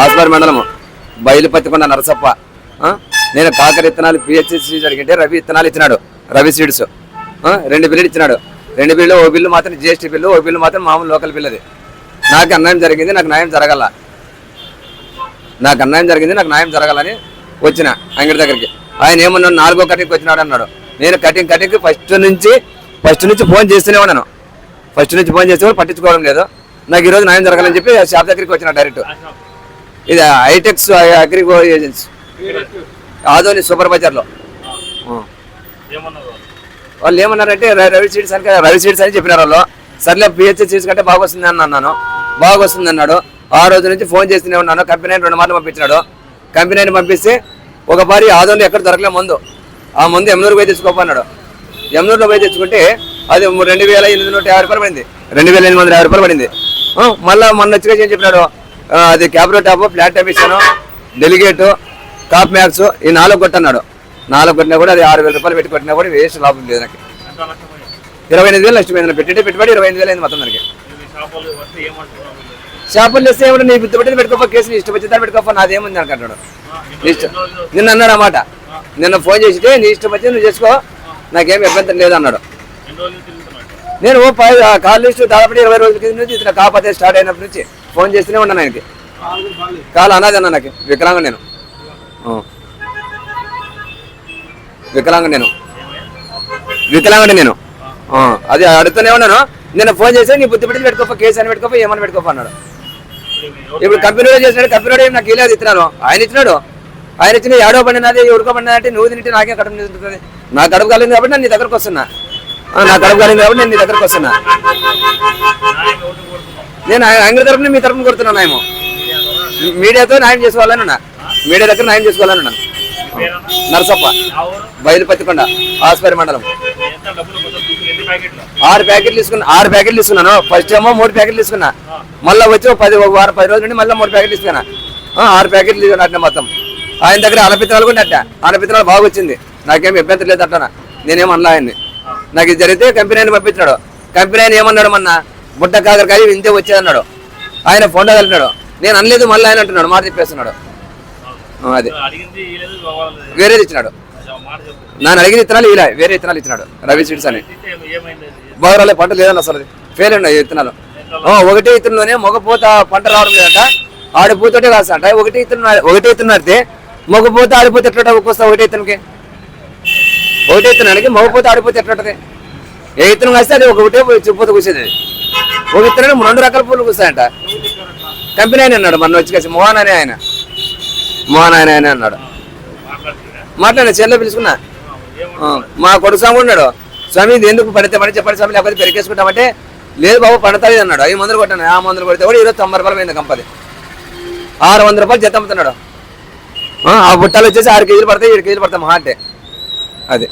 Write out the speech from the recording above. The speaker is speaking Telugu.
ఆస్మార్ మండలము. బయలుపత్తికొండ నరసప్ప. నేను కాకర ఇత్తనాలు పిహెచ్సి సీడ్స్ రవి ఇత్తనాలు ఇచ్చినాడు. రవి సీడ్స్. రెండు బిల్లులు ఇచ్చినాడు. రెండు బిల్లు ఓ బిల్లు మాత్రం జిఎస్టీ బిల్లు ఓ బిల్లు మాత్రం మామూలు లోకల్ బిల్ అది నాకు అన్యాయం జరిగింది నాకు న్యాయం జరగల. నాకు అన్యాయం జరిగింది నాకు న్యాయం జరగాలని వచ్చిన అంగడి దగ్గరికి. ఆయన ఏమన్నాడు? నాలుగో కటింగ్కి వచ్చినాడు అన్నాడు. నేను కటింగ్ కటింగ్ ఫస్ట్ నుంచి ఫస్ట్ నుంచి ఫోన్ చేస్తూనే ఉన్నాను. ఫస్ట్ నుంచి ఫోన్ చేస్తే కూడా పట్టించుకోవడం లేదు. నాకు ఈరోజు న్యాయం జరగాలని చెప్పి షాప్ దగ్గరికి వచ్చిన డైరెక్ట్. ఇది Hitechs Agrigo agency Adoni super బజార్లో. వాళ్ళు? ఏమన్నారంటే రవి సీడ్స్ అని రవి సీడ్స్ అని చెప్పినారు వాళ్ళు. సర్లే పిహెచ్ సీడ్స్ కంటే బాగా వస్తుంది అని అన్నాను. బాగా వస్తుంది అన్నాడు. ఆ రోజు నుంచి ఫోన్ చేస్తూనే ఉన్నాను. కంపెనీ రెండు మార్లు పంపించినాడు. కంపెనీ ఆయన పంపిస్తే ఒక పారి ఆదోని ఎక్కడ దొరకలే మందు. ఆ మందు ఎమ్నూరు పోయి తెచ్చుకోపన్నాడు ఎమ్నూరులో పోయి తెచ్చుకుంటే అది రెండు వేల ఎనిమిది నూట యాభై రూపాయలు పడింది. రెండు వేల ఎనిమిది వందల యాభై రూపాయలు పడింది. మళ్ళా మొన్న వచ్చిగా ఏం చెప్పినాడు? అది Cabrio top flat top delegate delegate top max ఈ నాలుగు కొట్టన్నాడు. నాలుగు కొట్టినా కూడా అది ఆరు వేల రూపాయలు పెట్టి కొట్టినా కూడా వేస్ట్ లాభం లేదు నాకు. ఇరవై ఎనిమిది వేలు నష్టపోయింది. పెట్టి పెట్టుబడి ఇరవై ఎనిమిది వేలు అయింది మొత్తం దానికి. చేపలు చేస్తే ఏమన్నా నీ బుద్ధి పట్టింది పెట్టుకోపో కేసు నీ ఇష్టం వచ్చిందా పెట్టుకోపో నాదేముంది నాకు అంటాడు. ఇష్టం నిన్న అన్నాడు అన్నమాట నిన్న ఫోన్ చేసితే నీ ఇష్టం వచ్చింది నువ్వు చేసుకో నాకేం ఇబ్బంది లేదు అన్నాడు. నేను కాల్ లిస్ట్ దాదాపు ఇరవై రోజుల కింద నుంచి ఇతను కాకపోతే స్టార్ట్ అయినప్పటి నుంచి. ఫోన్ చేస్తూనే ఉన్నాను ఆయనకి. కాలు అన్నది అన్న నాకు వికలాంగ నేను. వికలాంగం వికలాంగ నేను. వికలాంగ నేను. అది అడుగుతూనే ఉన్నాను. నేను ఫోన్ చేసి నీ బుద్ధి పెట్టి పెట్టుకోపో కేసు అని పెట్టుకోపో ఏమని పెట్టుకోపో అన్నాడు. ఇప్పుడు కంపెనీలో చేసినాడు కంపెనీలో నాకు ఇలాది ఇస్తున్నాను ఆయన ఇచ్చినాడు. ఆయన ఇచ్చిన ఏడో పండినది ఎవరికో పండినది నువ్వు తింటే నాకే కడుపు నిండుతుంది? నా కడుపు కాలేదు కాబట్టి నేను నీ దగ్గరకు వస్తున్నా. నా కడుపు కాలేదు కాబట్టి నేను నీ దగ్గరకు వస్తున్నా. నేను ఆయన- తరఫున తరపున మీ తరఫున కొడుతున్నాను ఏమో మీడియాతో న్యాయం చేసుకోవాలని ఉన్నా మీడియా దగ్గర న్యాయం చేసుకోవాలని ఉన్నాను నరసప్ప బయలుపత్తికొండ ఆస్పరి మండలం. ఆరు ప్యాకెట్లు తీసుకున్నా ఆరు ప్యాకెట్లు తీసుకున్నాను. ఫస్ట్ ఏమో మూడు ప్యాకెట్లు తీసుకున్నా. మళ్ళీ వచ్చి పది ఒక వారం పది రోజుల నుండి మళ్ళీ మూడు ప్యాకెట్లు తీసుకున్నా. ఆరు ప్యాకెట్లు తీసుకున్నట్టు మొత్తం. ఆయన దగ్గర అలపిత్రాలు కూడా అట్ట. అలపిత్రాలు బాగా వచ్చింది. నాకేం ఇబ్బంది లేదు అట్టనా నేనేం ఆయన్ని. నాకు ఇది జరిగితే కంపెనీ ఆయన పంపించినాడు. కంపెనీ ఆయన ఏమన్నాడు మొన్న బుట్ట కాకరకాయ ఇంతే వచ్చేదన్నాడు. ఆయన ఫోన్ కలిపినాడు నేను అనలేదు మళ్ళీ ఆయన అంటున్నాడు మాట చెప్పేస్తున్నాడు. అది. వేరేది ఇచ్చినాడు. నన్ను అడిగిన ఇత్తనాలు ఇలా వేరే ఇత్తనాలు ఇచ్చినాడు రవి సీడ్స్ అని? బాగురాలే పంట లేదన్న అసలు. ఫెయిల్ ఉన్నాయి ఇత్తనాలు. ఒకటే ఇత్తనంలోనే మగ పూత పంట రావడం లేదంట. ఆడిపోతుంటే కాస్తంట ఒకటే ఇత్తనం ఒకటే ఇత్తనం నడితే మగ పూత ఆడిపోతే ఎట్లా ఒక్కొస్తా ఒకటే ఇత్తనకి ఒకటే ఇత్తనానికి మగ పూత ఆడిపోతే ఎట్లా ఉంటది? ఏ విత్తనం కాస్తే అది ఒకటే పూత కూర్చేది అది. ఒక రెండు రకాల పూలు కూస్తాయంట. కంపెనీ ఆయన అన్నాడు మొన్న వచ్చి కలిసి మోహన్ అని ఆయన. మోహన్ ఆయన ఆయన అన్నాడు. మాట్లాడుతున్నా చెల్లె పిలుచుకున్నా. ఆ, మా కొడుకు స్వామి ఉన్నాడు. స్వామి ఇది ఎందుకు పడితే పడి చెప్పండి స్వామి లేకపోతే పెరికేసుకుంటామంటే లేదు బాబు పడతాయి అన్నాడు. ఐదు మందులు కొట్టాను. ఆ మందులు కొడితే కూడా ఈరోజు తొంభై రూపాయలు అయింది కంపది ఆరు వందల రూపాయలు జత అమ్ముతున్నాడు. ఆ, ఆ బుట్టలు వచ్చేసి ఆరు కేజీలు పడతాయి ఏడు కేజీలు పడతాయి మహా అంటే. అది.